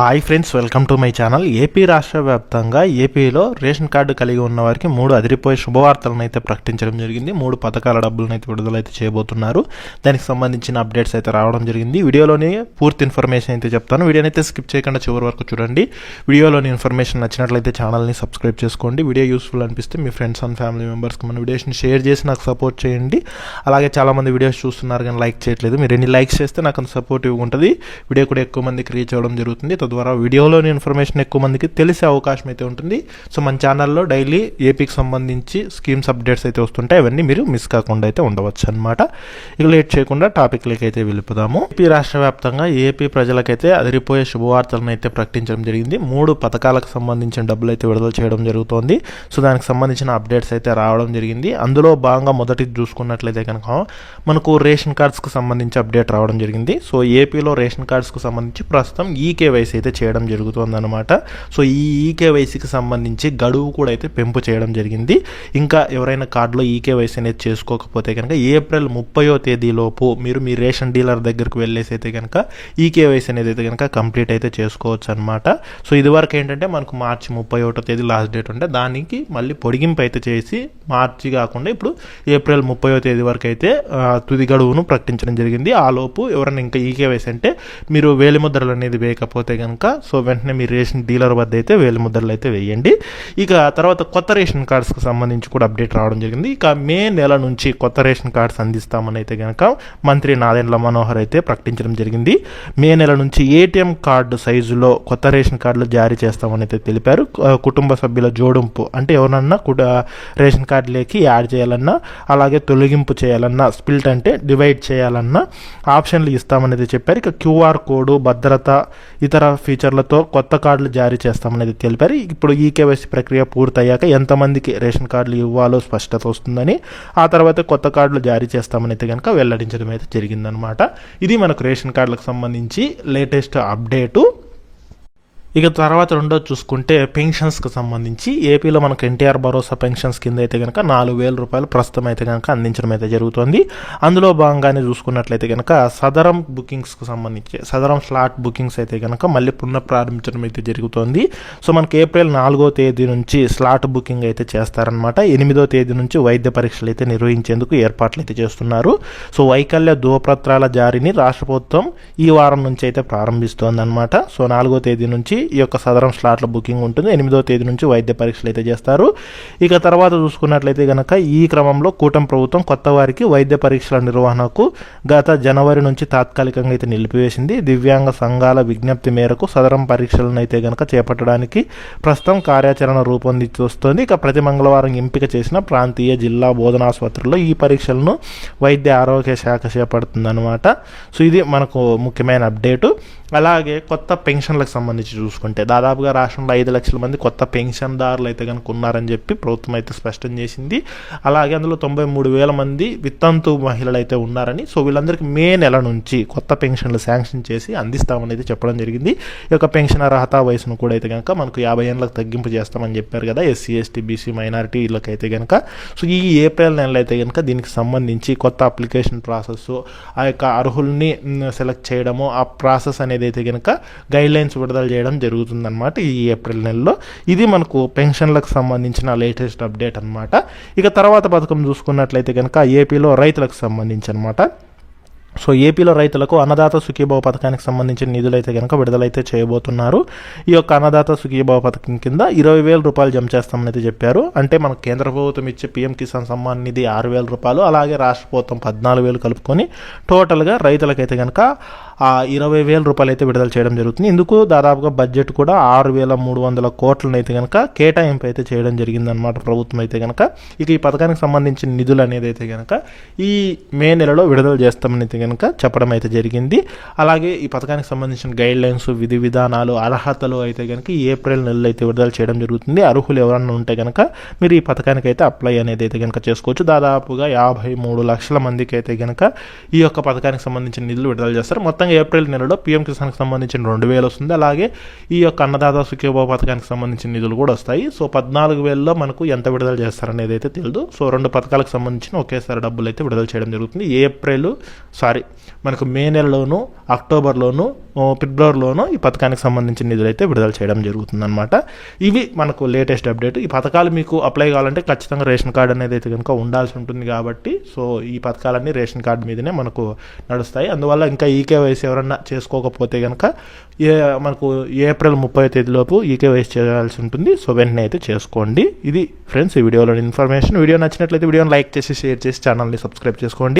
Hi friends welcome to my channel AP రాష్ట్ర వ్యాప్తంగా ఏపీలో రేషన్ కార్డు కలిగి ఉన్న వారికి మూడు అదిరిపోయే శుభవార్తలను అయితే ప్రకటించడం జరిగింది. మూడు పథకాల డబ్బులను అయితే విడుదలైతే చేయబోతున్నారు. దానికి సంబంధించిన అప్డేట్స్ అయితే రావడం జరిగింది. వీడియోలోని పూర్తి ఇన్ఫర్మేషన్ అయితే చెప్తాను. వీడియోని అయితే స్కిప్ చేయకుండా చివరి వరకు చూడండి. వీడియోలోని ఇన్ఫర్మేషన్ నచ్చినట్లయితే ఛానల్ని సబ్స్క్రైబ్ చేసుకోండి. వీడియో యూస్ఫుల్ అనిపిస్తే మీ ఫ్రెండ్స్ అండ్ ఫ్యామిలీ మెంబర్స్కి మన వీడియోస్ని షేర్ చేసి నాకు సపోర్ట్ చేయండి. అలాగే చాలామంది వీడియోస్ చూస్తున్నారు కానీ లైక్ చేయట్లేదు. మీరు ఎన్ని లైక్స్ చేస్తే నాకు అంత సపోర్టివ్ ఉంటుంది వీడియో కూడా ఎక్కువ మందికి రీచ్ అవ్వడం జరుగుతుంది. ద్వారా వీడియోలోని ఇన్ఫర్మేషన్ ఎక్కువ మందికి తెలిసే అవకాశం అయితే ఉంటుంది. సో మన ఛానల్లో డైలీ ఏపీకి సంబంధించి స్కీమ్స్ అప్డేట్స్ అయితే వస్తుంటాయి. అవన్నీ మీరు మిస్ కాకుండా అయితే ఉండవచ్చు అనమాట ఇక లేట్ చేయకుండా టాపిక్లకి అయితే వెళ్ళిపోదాము. ఏపీ రాష్ట్ర వ్యాప్తంగా ఏపీ ప్రజలకైతే అదిరిపోయే శుభవార్తలను అయితే ప్రకటించడం జరిగింది. మూడు పథకాలకు సంబంధించిన డబ్బులు అయితే విడుదల చేయడం జరుగుతోంది. సో దానికి సంబంధించిన అప్డేట్స్ అయితే రావడం జరిగింది. అందులో భాగంగా మొదటి చూసుకున్నట్లయితే కనుక మనకు రేషన్ కార్డ్స్కి సంబంధించి అప్డేట్ రావడం జరిగింది. సో ఏపీలో రేషన్ కార్డ్స్కి సంబంధించి ప్రస్తుతం ఈకేవైసీ అయితే చేయడం జరుగుతుంది అనమాట సో ఈ ఈకేవైసీకి సంబంధించి గడువు కూడా అయితే పెంపు చేయడం జరిగింది. ఇంకా ఎవరైనా కార్డులో ఈకేవైసీ అనేది చేసుకోకపోతే కనుక ఏప్రిల్ ముప్పయో తేదీలోపు మీరు మీ రేషన్ డీలర్ దగ్గరకు వెళ్ళేసి అయితే కనుక ఈకేవైసీ అనేది అయితే కనుక కంప్లీట్ అయితే చేసుకోవచ్చు అనమాట సో ఇదివరకు ఏంటంటే మనకు మార్చి ముప్పై ఒకటో తేదీ లాస్ట్ డేట్ ఉంటే దానికి మళ్ళీ పొడిగింపు అయితే చేసి మార్చి కాకుండా ఇప్పుడు ఏప్రిల్ ముప్పయో తేదీ వరకు అయితే తుది గడువును ప్రకటించడం జరిగింది. ఆ లోపు ఎవరైనా ఇంకా ఈకేవైసీ అంటే మీరు వేలిముద్రలు అనేది వేయకపోతే కనుక సో వెంటనే మీ రేషన్ డీలర్ వద్ద అయితే వేలిముద్రలు అయితే వేయండి. ఇక తర్వాత కొత్త రేషన్ కార్డ్స్కి సంబంధించి కూడా అప్డేట్ రావడం జరిగింది. ఇక మే నెల నుంచి కొత్త రేషన్ కార్డ్స్ అందిస్తామని అయితే కనుక మంత్రి నాదెండ్ల మనోహర్ అయితే ప్రకటించడం జరిగింది. మే నెల నుంచి ఏటీఎం కార్డు సైజులో కొత్త రేషన్ కార్డులు జారీ చేస్తామని అయితే తెలిపారు. కుటుంబ సభ్యుల జోడింపు అంటే ఎవరన్నా కూడా రేషన్ కార్డులోకి యాడ్ చేయాలన్నా అలాగే తొలగింపు చేయాలన్నా స్పిల్ట్ అంటే డివైడ్ చేయాలన్నా ఆప్షన్లు ఇస్తామనేది చెప్పారు. ఇక క్యూఆర్ కోడ్ భద్రత ఇతర ఫీచర్లతో కొత్త కార్డులు జారీ చేస్తామనేది తెలిపారు. ఇప్పుడు ఈ కేవైసీ ప్రక్రియ పూర్తయ్యాక ఎంతమందికి రేషన్ కార్డులు ఇవ్వాలో స్పష్టత వస్తుందని ఆ తర్వాత కొత్త కార్డులు జారీ చేస్తామని అయితే కనుక వెల్లడించడం అయితే జరిగిందనమాట ఇది మనకు రేషన్ కార్డులకు సంబంధించి లేటెస్ట్ అప్డేటు. ఇక తర్వాత రెండోది చూసుకుంటే పెన్షన్స్కి సంబంధించి ఏపీలో మనకు ఎన్టీఆర్ భరోసా పెన్షన్స్ కింద అయితే కనుక నాలుగు వేల రూపాయలు ప్రస్తుతం అయితే కనుక అందించడం అయితే జరుగుతుంది. అందులో భాగంగానే చూసుకున్నట్లయితే కనుక సదరం బుకింగ్స్కి సంబంధించి సదరం స్లాట్ బుకింగ్స్ అయితే కనుక మళ్ళీ పునఃప్రారంభించడం అయితే జరుగుతోంది. సో మనకి ఏప్రిల్ నాలుగో తేదీ నుంచి స్లాట్ బుకింగ్ అయితే చేస్తారనమాట ఎనిమిదో తేదీ నుంచి వైద్య పరీక్షలు అయితే నిర్వహించేందుకు ఏర్పాట్లు అయితే చేస్తున్నారు. సో వైకల్య ధృవపత్రాల జారీని రాష్ట్ర ప్రభుత్వం ఈ వారం నుంచి అయితే ప్రారంభిస్తోంది అనమాట సో నాలుగో తేదీ నుంచి ఈ యొక్క సదరం స్లాట్ల బుకింగ్ ఉంటుంది. ఎనిమిదో తేదీ నుంచి వైద్య పరీక్షలు అయితే చేస్తారు. ఇక తర్వాత చూసుకున్నట్లయితే కనుక ఈ క్రమంలో కూటమి ప్రభుత్వం కొత్త వారికి వైద్య పరీక్షల నిర్వహణకు గత జనవరి నుంచి తాత్కాలికంగా అయితే నిలిపివేసింది. దివ్యాంగ సంఘాల విజ్ఞప్తి మేరకు సదరం పరీక్షలను అయితే కనుక చేపట్టడానికి ప్రస్తుతం కార్యాచరణ రూపొందించి వస్తుంది. ఇక ప్రతి మంగళవారం ఎంపిక చేసిన ప్రాంతీయ జిల్లా బోధనాసుపత్రుల్లో ఈ పరీక్షలను వైద్య ఆరోగ్య శాఖ చేపడుతుందన్నమాట. సో ఇది మనకు ముఖ్యమైన అప్డేటు. అలాగే కొత్త పెన్షన్లకు సంబంధించి చూసుకుంటే దాదాపుగా రాష్ట్రంలో ఐదు లక్షల మంది కొత్త పెన్షన్దారులు అయితే కనుక ఉన్నారని చెప్పి ప్రభుత్వం అయితే స్పష్టం చేసింది. అలాగే అందులో తొంభై మూడు వేల మంది విత్తంతు మహిళలు అయితే ఉన్నారని సో వీళ్ళందరికీ మే నెల నుంచి కొత్త పెన్షన్లు శాంక్షన్ చేసి అందిస్తామని అయితే చెప్పడం జరిగింది. ఈ యొక్క పెన్షన్ అర్హత వయసును కూడా అయితే కనుక మనకు యాభై ఏళ్ళకి తగ్గింపు చేస్తామని చెప్పారు కదా ఎస్సీ ఎస్టీ బీసీ మైనారిటీ వీళ్ళకైతే కనుక సో ఈ ఏప్రిల్ నెలలో అయితే కనుక దీనికి సంబంధించి కొత్త అప్లికేషన్ ప్రాసెస్ ఆ యొక్క అర్హుల్ని సెలెక్ట్ చేయడము ఆ ప్రాసెస్ అనేది అయితే కనుక గైడ్ లైన్స్ విడుదల చేయడం జరుగుతుందన్నమాట ఈ ఏప్రిల్ నెలలో. ఇది మనకు పెన్షన్లకు సంబంధించిన లేటెస్ట్ అప్డేట్ అనమాట ఇక తర్వాత పథకం చూసుకున్నట్లయితే కనుక ఏపీలో రైతులకు సంబంధించి అనమాట సో ఏపీలో రైతులకు అన్నదాత సుఖీభావ పథకానికి సంబంధించిన నిధులు అయితే కనుక విడుదలైతే చేయబోతున్నారు. ఈ యొక్క అన్నదాత సుఖీభావ పథకం కింద ఇరవై వేల రూపాయలు జమ చేస్తామని అయితే చెప్పారు. అంటే మన కేంద్ర ప్రభుత్వం ఇచ్చే పీఎం కిసాన్ సమ్మాన్ నిధి ఆరు వేల రూపాయలు అలాగే రాష్ట్ర ప్రభుత్వం పద్నాలుగు వేలు కలుపుకొని టోటల్గా రైతులకైతే కనుక ఆ ఇరవై వేల రూపాయలు అయితే విడుదల చేయడం జరుగుతుంది. ఇందుకు దాదాపుగా బడ్జెట్ కూడా ఆరు వేల మూడు వందల కోట్లను అయితే కనుక కేటాయింపు అయితే చేయడం జరిగిందనమాట ప్రభుత్వం అయితే కనుక ఇక ఈ పథకానికి సంబంధించిన నిధులు అనేది అయితే కనుక ఈ మే నెలలో విడుదల చేస్తామని అయితే కనుక చెప్పడం అయితే జరిగింది. అలాగే ఈ పథకానికి సంబంధించిన గైడ్ లైన్స్ విధి విధానాలు అర్హతలు అయితే కనుక ఈ ఏప్రిల్ నెలలో అయితే విడుదల చేయడం జరుగుతుంది. అర్హులు ఎవరన్నా ఉంటే కనుక మీరు ఈ పథకానికి అయితే అప్లై అనేది అయితే కనుక చేసుకోవచ్చు. దాదాపుగా యాభై మూడు లక్షల మందికి అయితే కనుక ఈ యొక్క పథకానికి సంబంధించిన నిధులు విడుదల చేస్తారు. మొత్తంగా ఏప్రిల్ నెలలో పీఎం కిసాన్కి సంబంధించిన రెండు వేలు వస్తుంది. అలాగే ఈ యొక్క అన్నదాత సుఖీభావ పథకానికి సంబంధించిన నిధులు కూడా వస్తాయి. సో పద్నాలుగు వేలలో మనకు ఎంత విడుదల చేస్తారనేది అయితే తెలియదు సో రెండు పథకాలకు సంబంధించిన ఒకేసారి డబ్బులు అయితే విడుదల చేయడం జరుగుతుంది. ఏప్రిల్ సారీ మనకు మే నెలలోను అక్టోబర్లోను ఫిబ్రవరిలోను ఈ పథకానికి సంబంధించిన నిధులు అయితే విడుదల చేయడం జరుగుతుంది అనమాట ఇవి మనకు లేటెస్ట్ అప్డేట్. ఈ పథకాలు మీకు అప్లై కావాలంటే ఖచ్చితంగా రేషన్ కార్డు అనేది అయితే కనుక ఉండాల్సి ఉంటుంది కాబట్టి సో ఈ పథకాలన్నీ రేషన్ కార్డు మీదనే మనకు నడుస్తాయి. అందువల్ల ఇంకా ఈకేవైసీ ఎవరన్నా చేసుకోకపోతే కనుక ఏ మనకు ఏప్రిల్ ముప్పై తేదీలోపు ఈకేవైసీ చేయాల్సి ఉంటుంది. సో వెంటనే అయితే చేసుకోండి. ఇది ఫ్రెండ్స్ ఈ వీడియోలో ఇన్ఫర్మేషన్. వీడియో నచ్చినట్లయితే వీడియోని లైక్ చేసి షేర్ చేసి ఛానల్ని సబ్స్క్రైబ్ చేసుకోండి.